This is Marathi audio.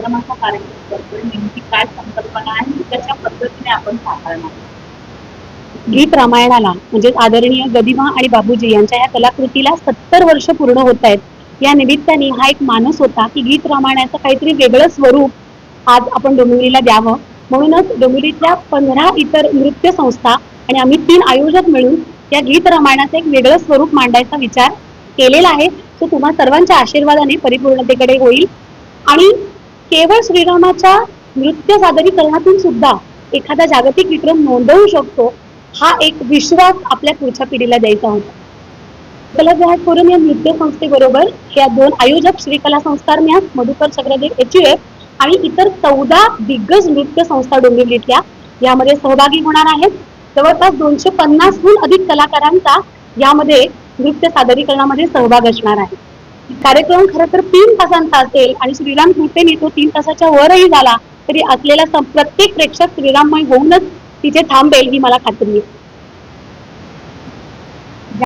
कार्यक्रमाचा कार्यक्रम करतोय. नेमकी काय संकल्पना आहे? कशा पद्धतीने आपण साकारणार? गीत रामायणाला म्हणजे आदरणीय गदिमा आणि बाबूजी यांच्या या कलाकृतीला सत्तर वर्ष पूर्ण होत आहेत. या निमित्ताने हा एक मानस होता की गीत रामायणाचं काहीतरी वेगळं स्वरूप आज आपण डोंबिवलीला द्यावं. म्हणूनच डोंबिवलीतल्या पंधरा इतर नृत्य संस्था आणि आम्ही तीन आयोजक मिळून या गीत रामायणाचं एक वेगळं स्वरूप मांडायचा विचार केलेला आहे. तो तुम्हा सर्वांच्या आशीर्वादाने परिपूर्णतेकडे होईल. आणि केवळ श्रीरामाच्या नृत्य सादरीकरणातून सुद्धा एखादा जागतिक विक्रम नोंदवू शकतो हा एक विश्वास आपल्या पुढच्या पिढीला द्यायचा होता. कला जाहीर करून या नृत्य संस्थेबरोबर या दोन आयोजक श्री कला संस्कार न्यास मधुकर चक्रदेव एच आणि इतर चौदा दिग्गज नृत्य संस्था डोंबिवलीतल्या यामध्ये सहभागी होणार आहेत. जवळपास दोनशे पन्नासहून अधिक कलाकारांचा यामध्ये नृत्य सादरीकरणामध्ये सहभाग असणार आहे. कार्यक्रम खरं तर तीन तासांचा असेल आणि श्रीराम कृपेने तो तीन तासाच्या वरही झाला तरी असलेला प्रत्येक प्रेक्षक श्रीराममय होऊनच तिथे थांबेल ही मला खात्री आहे.